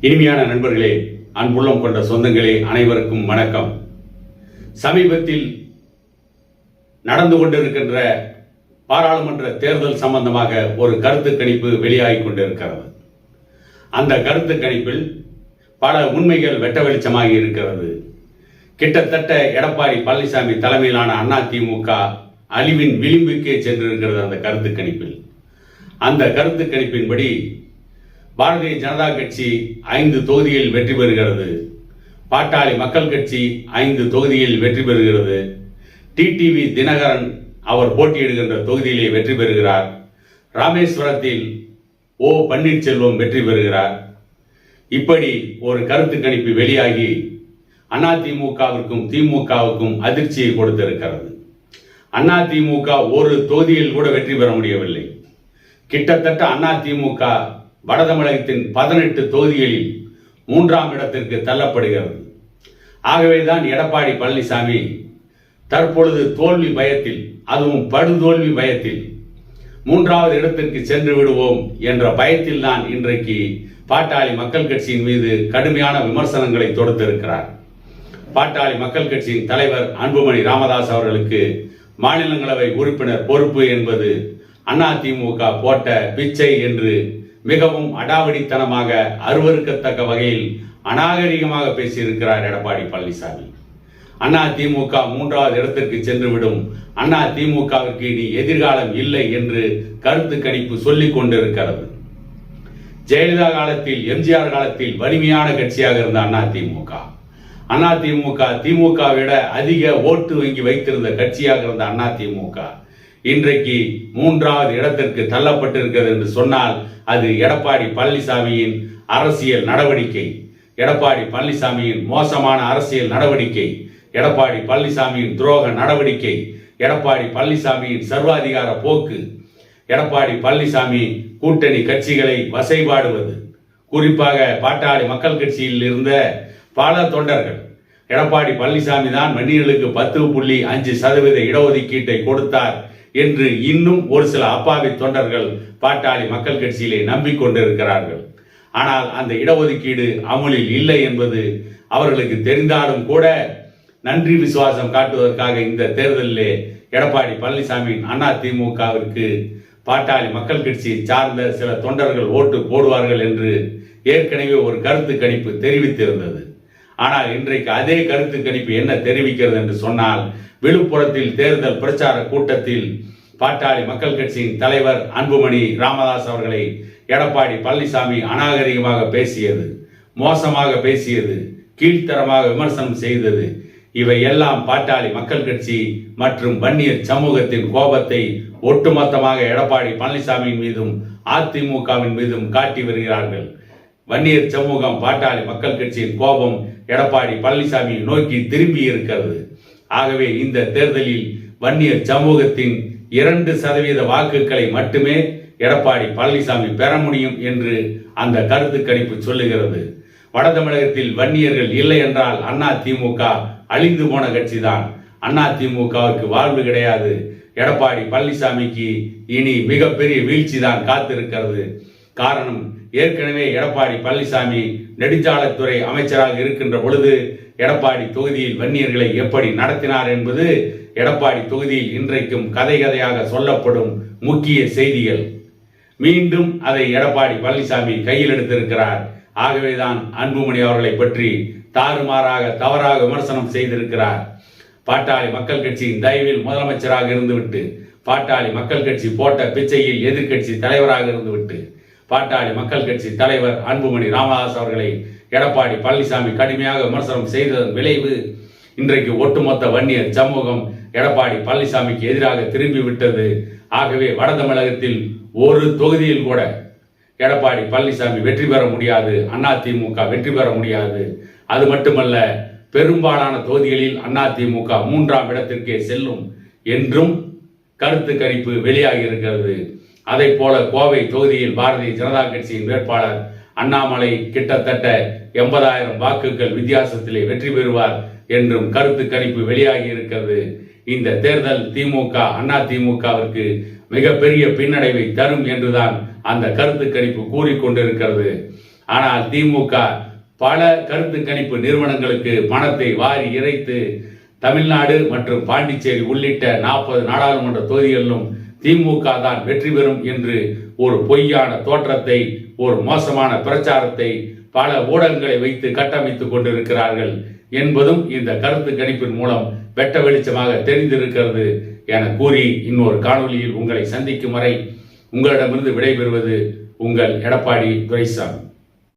இனிமையான நண்பர்களே அன்புள்ளம் கொண்ட சொந்தங்களே அனைவருக்கும் வணக்கம். சமீபத்தில் நடந்து கொண்டிருக்கின்ற பாராளுமன்ற தேர்தல் சம்பந்தமாக ஒரு கருத்து கணிப்பு வெளியாகி கொண்டிருக்கிறது. அந்த கருத்து கணிப்பில் பல உண்மைகள் வெட்ட வெளிச்சமாகி இருக்கிறது. கிட்டத்தட்ட எடப்பாடி பழனிசாமி தலைமையிலான அதிமுக அழிவின் விளிம்புக்கே சென்றிருக்கிறது அந்த கருத்து கணிப்பில். அந்த கருத்து கணிப்பின்படி பாரதிய ஜனதா கட்சி ஐந்து தொகுதியில் வெற்றி பெறுகிறது. பாட்டாளி மக்கள் கட்சி ஐந்து தொகுதியில் வெற்றி பெறுகிறது. டிடிவி தினகரன் அவர் போட்டியிடுகின்ற தொகுதியிலே வெற்றி பெறுகிறார். ராமேஸ்வரத்தில் ஓ பன்னீர்செல்வம் வெற்றி பெறுகிறார். இப்படி ஒரு கருத்து கணிப்பு வெளியாகி அதிமுகவிற்கும் திமுகவுக்கும் அதிர்ச்சியை கொடுத்திருக்கிறது. அதிமுக ஒரு தொகுதியில் கூட வெற்றி பெற முடியவில்லை. கிட்டத்தட்ட அதிமுக வட தமிழகத்தின் பதினெட்டு தொகுதிகளில் மூன்றாம் இடத்திற்கு தள்ளப்படுகிறது. ஆகவேதான் எடப்பாடி பழனிசாமி தற்பொழுது தோல்வி பயத்தில் அதுவும் படுதோல்வி பயத்தில் மூன்றாவது இடத்திற்கு சென்று விடுவோம் என்ற பயத்தில் தான் இன்றைக்கு பாட்டாளி மக்கள் கட்சியின் மீது கடுமையான விமர்சனங்களை தொடுத்திருக்கிறார். பாட்டாளி மக்கள் கட்சியின் தலைவர் அன்புமணி ராமதாஸ் அவர்களுக்கு மாநிலங்களவை உறுப்பினர் பொறுப்பு என்பது அதிமுக போட்ட பிச்சை என்று மிகவும் அடாவடித்தனமாக அருவருக்கத்தக்க வகையில் அநாகரிகமாக பேசியிருக்கிறார் எடப்பாடி பழனிசாமி. அண்ணா திமுக மூன்றாவது இடத்திற்கு சென்றுவிடும். அண்ணா திமுகவிற்கு இனி எதிர்காலம் இல்லை என்று கருத்து கணிப்பு சொல்லிக் கொண்டிருக்கிறது. ஜெயலலிதா காலத்தில் எம்ஜிஆர் காலத்தில் வலிமையான கட்சியாக இருந்த அண்ணா திமுக. அண்ணா திமுக திமுக விட அதிக ஓட்டு வங்கி வைத்திருந்த கட்சியாக இருந்த அண்ணா திமுக. இன்றைக்கு மூன்றாவது இடத்திற்கு தள்ளப்பட்டிருக்கிறது என்று சொன்னால் அது எடப்பாடி பழனிசாமியின் அரசியல் நடவடிக்கை. எடப்பாடி பழனிசாமியின் மோசமான அரசியல் நடவடிக்கை. எடப்பாடி பழனிசாமியின் துரோக நடவடிக்கை. எடப்பாடி பழனிசாமியின் சர்வாதிகார போக்கு. எடப்பாடி பழனிசாமி கூட்டணி கட்சிகளை வசைபாடுவது. குறிப்பாக பாட்டாளி மக்கள் கட்சியில் இருந்த பல தொண்டர்கள் எடப்பாடி பழனிசாமி தான் வன்னியர்களுக்கு பத்து புள்ளி அஞ்சு சதவீத இடஒதுக்கீட்டை கொடுத்தார் என்று இன்னும் ஒரு சில அப்பாவி தொண்டர்கள் பாட்டாளி மக்கள் கட்சியிலே நம்பிக்கொண்டிருக்கிறார்கள். ஆனால் அந்த இடஒதுக்கீடு அமுலில் இல்லை என்பது அவர்களுக்கு தெரிந்தாலும் கூட நன்றி விசுவாசம் காட்டுவதற்காக இந்த தேர்தலிலே எடப்பாடி பழனிசாமியின் அண்ணா திமுகவிற்கு பாட்டாளி மக்கள் கட்சியை சார்ந்த சில தொண்டர்கள் ஓட்டு போடுவார்கள் என்று ஏற்கனவே ஒரு கருத்து கணிப்பு தெரிவித்திருந்தது. ஆனால் இன்றைக்கு அதே கருத்து கணிப்பு என்ன தெரிவிக்கிறது என்று சொன்னால் விழுப்புரத்தில் தேர்தல் பிரச்சார கூட்டத்தில் பாட்டாளி மக்கள் கட்சியின் தலைவர் அன்புமணி ராமதாஸ் அவர்களை எடப்பாடி பழனிசாமி அநாகரிகமாக பேசியது மோசமாக பேசியது கீழ்த்தரமாக விமர்சனம் செய்தது. இவை எல்லாம் பாட்டாளி மக்கள் கட்சி மற்றும் வன்னியர் சமூகத்தின் கோபத்தை ஒட்டுமொத்தமாக எடப்பாடி பழனிசாமியின் மீதும் அதிமுகவின் மீதும் காட்டி வருகிறார்கள். வன்னியர் சமூகம் பாட்டாளி மக்கள் கட்சியின் கோபம் எடப்பாடி பழனிசாமி நோக்கி திரும்பி இருக்கிறது. ஆகவே இந்த தேர்தலில் வன்னியர் சமூகத்தின் இரண்டு சதவீத வாக்குகளை மட்டுமே எடப்பாடி பழனிசாமி பெற முடியும் என்று அந்த கருத்து கணிப்பு சொல்லுகிறது. வட தமிழகத்தில் வன்னியர்கள் இல்லை என்றால் அண்ணா திமுக அழிந்து போன கட்சிதான் அண்ணா திமுகவுக்கு வாழ்வு கிடையாது. எடப்பாடி பழனிசாமிக்கு இனி மிகப்பெரிய வீழ்ச்சி தான் காத்திருக்கிறது. காரணம் ஏற்கனவே எடப்பாடி பழனிசாமி நெடுஞ்சாலைத்துறை அமைச்சராக இருக்கின்ற பொழுது எடப்பாடி தொகுதியில் வன்னியர்களை எப்படி நடத்தினார் என்பது எடப்பாடி தொகுதியில் இன்றைக்கும் கதை கதையாக சொல்லப்படும் முக்கிய செய்திகள். மீண்டும் அதை எடப்பாடி பழனிசாமி கையில் எடுத்திருக்கிறார். ஆகவேதான் அன்புமணி அவர்களை பற்றி தாறுமாறாக தவறாக விமர்சனம் செய்திருக்கிறார். பாட்டாளி மக்கள் கட்சியின் தயவில் முதலமைச்சராக இருந்துவிட்டு பாட்டாளி மக்கள் கட்சி போட்ட பிச்சையில் எதிர்க்கட்சி தலைவராக இருந்துவிட்டு பாட்டாளி மக்கள் கட்சி தலைவர் அன்புமணி ராமதாஸ் அவர்களை எடப்பாடி பழனிசாமி கடுமையாக விமர்சனம் செய்ததன் விளைவு இன்றைக்கு ஒட்டுமொத்த வன்னியர் சமூகம் எடப்பாடி பழனிசாமிக்கு எதிராக திரும்பி விட்டது. ஆகவே வட தமிழகத்தில் ஒரு தொகுதியில் கூட எடப்பாடி பழனிசாமி வெற்றி பெற முடியாது. அதிமுக வெற்றி பெற முடியாது. அது மட்டுமல்ல பெரும்பாலான தொகுதிகளில் அதிமுக மூன்றாம் இடத்திற்கே செல்லும் என்றும் கருத்து கணிப்பு வெளியாகி இருக்கிறது. அதை போல கோவை தொகுதியில் பாரதிய ஜனதா கட்சியின் வேட்பாளர் அண்ணாமலை கிட்டத்தட்ட எண்பதாயிரம் வாக்குகள் வித்தியாசத்திலே வெற்றி பெறுவார் என்றும் கருத்து கணிப்பு வெளியாகி இருக்கிறது. இந்த தேர்தல் திமுக அண்ணா திமுகவிற்கு மிகப்பெரிய பின்னடைவை தரும் என்றுதான் அந்த கருத்து கணிப்பு கூறிக்கொண்டிருக்கிறது ஆனால் திமுக பல கருத்து கணிப்பு நிறுவனங்களுக்கு பணத்தை வாரி இறைத்து தமிழ்நாடு மற்றும் பாண்டிச்சேரி உள்ளிட்ட நாற்பது நாடாளுமன்ற தொகுதிகளிலும் திமுக தான் வெற்றி பெறும் என்று ஒரு பொய்யான தோற்றத்தை ஒரு மோசமான பிரச்சாரத்தை பல ஊடகங்களை வைத்து கட்டமைத்துக் கொண்டிருக்கிறார்கள் என்பதும் இந்த கருத்து கணிப்பின் மூலம் வெட்ட வெளிச்சமாக தெரிந்திருக்கிறது என கூறி இன்னொரு காணொளியில் உங்களை சந்திக்கும் வரை உங்களிடமிருந்து விடைபெறுவது உங்கள் எடப்பாடி துரைசாமி.